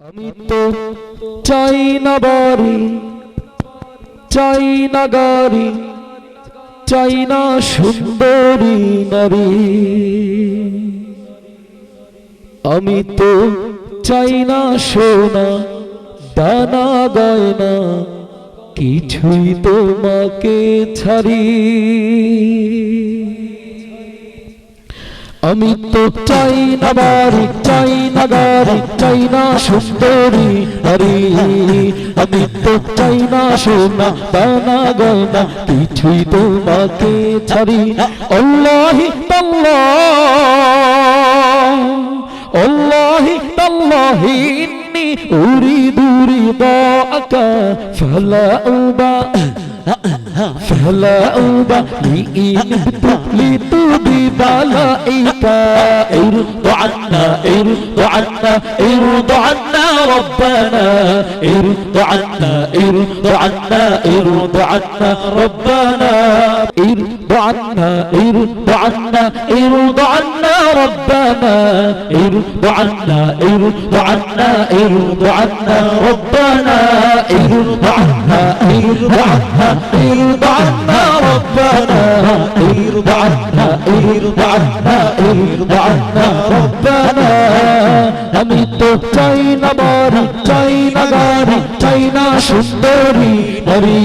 আমি তো চাই না বাড়ি, চাই না গাড়ি, চাই না সুন্দরী নারী। আমি তো চাই না সোনা, দানা, গয়না, কিছুই তোমাকে ছাড়ি। আমি তো চাই না বাড়ি, চাই না গাড়ি, চাই না সুন্দরী নারী। আমি তো চাই না সোনা, দানা, গয়না, কিছুই তোমাকে ছাড়ি। অল্লাহি তাল্লাহ অল্লাহি তাল্লাহি, ইন্নি উরিদু রিদাকা ফালা উবা। فلا أوبى إن ابتليت ببلائك ارض عنا ارض عنا ارض عنا ربنا ارض عنا ارض عنا ارض عنا ربنا ارض عنا ارض عنا ارض عنا ربنا ارض عنا ارض عنا ارض عنا ربنا ارض عنا ارض عنا ارض عنا ربنا ارض عنا ارض عنا ارض عنا ربنا আমি তো চাই না বাড়ি চাই না গাড়ি চাই না সুন্দরী নারী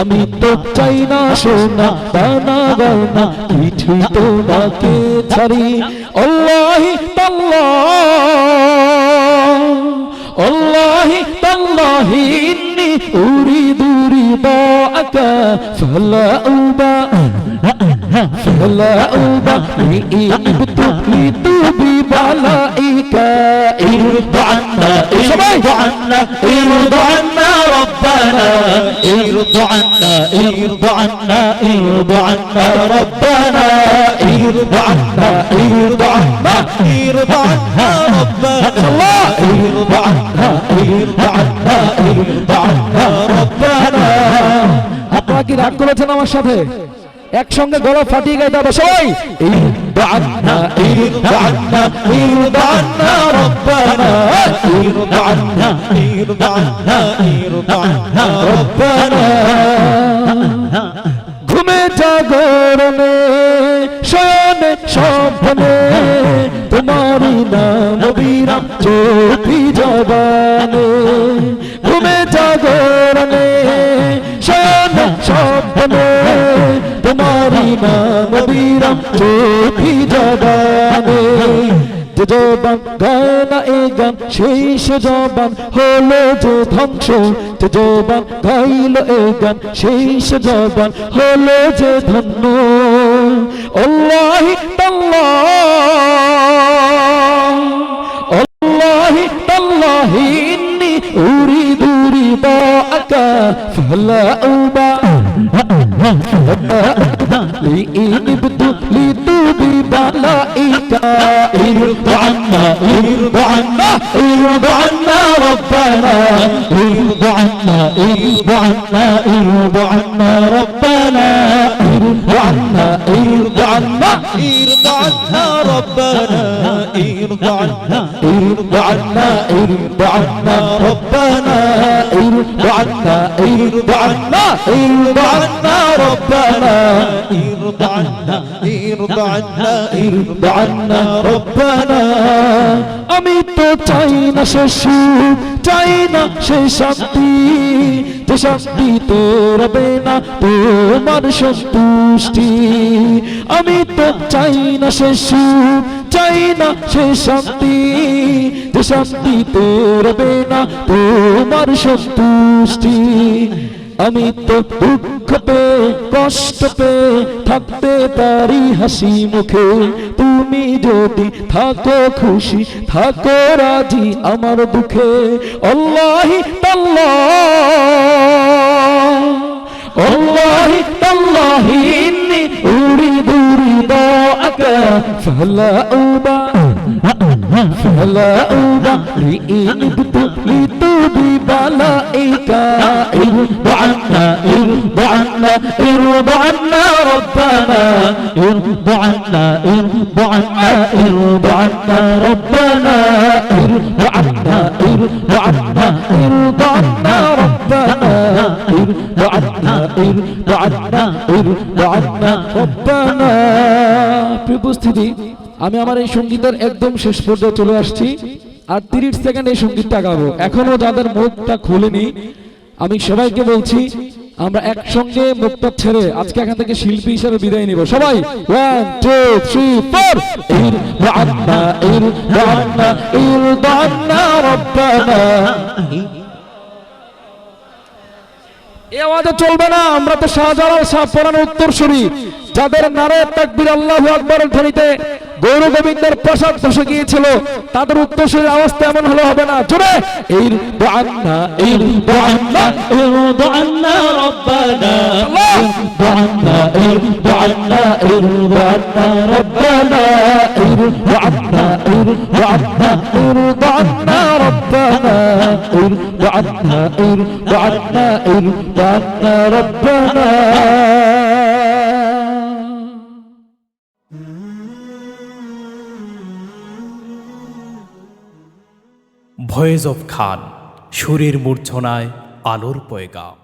আমি তো চাই না সোনা দানা গয়না কিছুই তোমাকে ছাড়ি অল্লাহি তাল্লাহ অল্লাহি তাল্লাহি ইন্নি উরিদু রিদাকা ফালা উবা فلا أبقي إن ابتليت ببلائك ارض عنا ارض عنا ارض عنا ارض عنا ارض عنا ربنا ارض عنا ارض عنا ارض عنا ربنا الله ارض عنا ارض عنا ارض عنا ربنا আপনারা কি রাগ করেছেন আমার সাথে একসঙ্গে গলা ফাটিয়ে গাইতে হবে সবাই ইরদানা ইরদানা ইরদানা রব্বানা ইরদানা ইরদানা ইরদানা রব্বানা জবানে ঘুমে জাগরণে শয়নে স্বপ্নে তোমারি নাম বিরাম চোখি জবানে যে জবান গায় এ গান, সেই জবান হলো যে ধ্বংস। জবান গাইল এ গান জবান হলো যে ধন্য। لئن ابتليت ببلائك ارض عنا ارض عنا ارض عنا ربنا ارض عنا ارض عنا ارض ارض عنا ربنا ارض عنا ارض عنا ارض عنا ربنا ارض عنا ارض عنا ارض عنا ربنا ارض عنا ارض عنا ارض عنا ربنا আমি তো চাই না সে সুখ চাই না সে শান্তি যে শান্তি তো রবে না তোমার সন্তুষ্টি আমি তো চাই না সে সুখ চাই না সে শান্তি, যে শান্তি তো রবে না তোমার সন্তুষ্টি। আমি তো দুঃখ পে কষ্ট পে থাকতে পারি হাসি মুখে। তুমি যদি থাকো খুশি, থাকো রাজি আমার দুঃখে অল্লাহি তাল্লাহ ربك فلا أوبا. فلا أوبا لإن ابتليت ببلائك ارض عنا ارض عنا ارض عنا ربنا. ارض عنا ارض عنا ارض عنا ربنا. ارض عنا ارض عنا ارض عنا ربنا. ارض عنا ارض عنا ارض عنا ربنا. উপস্থিতি, আমি আমার এই সঙ্গীতের একদম শেষ পর্যায়ে চলে আসছি আর তিরিশ সেকেন্ড এই সঙ্গীতটা গাবো। এখনও যাদের মুখটা খুলেনি, আমি সবাইকে বলছি, আমরা একসঙ্গে মুখটা ছেড়ে আজকে এখান থেকে শিল্পী হিসেবে বিদায় নিব। সবাই ওয়ান টু থ্রি ফোর ইর বান্না ইর বান্না ইর বান্না, রব্বানা। এ আওয়াজে চলবে না। আমরা তো শাহজালাল শাহ পরান উত্তরসূরি যাদের নারে তাকবীর আল্লাহু আকবরের ধ্বনিতে গৌর গোবিন্দের প্রসাদ বসে গিয়েছিল তাদের উত্তরসূরির আওয়াজটা এমন হলে হবে না। জোরে! ইর বান্না ইর বান্না ইর বান্না রব্বানা। বান্না ইর বান্না ইর বান্না রব্বানা। ইর বান্না ইর বান্না ইর বান্না রব্বানা। ইর ইর ربنا. ভয়েস অফ খান সুরের মূর্ছনায় আলোর পয়গাম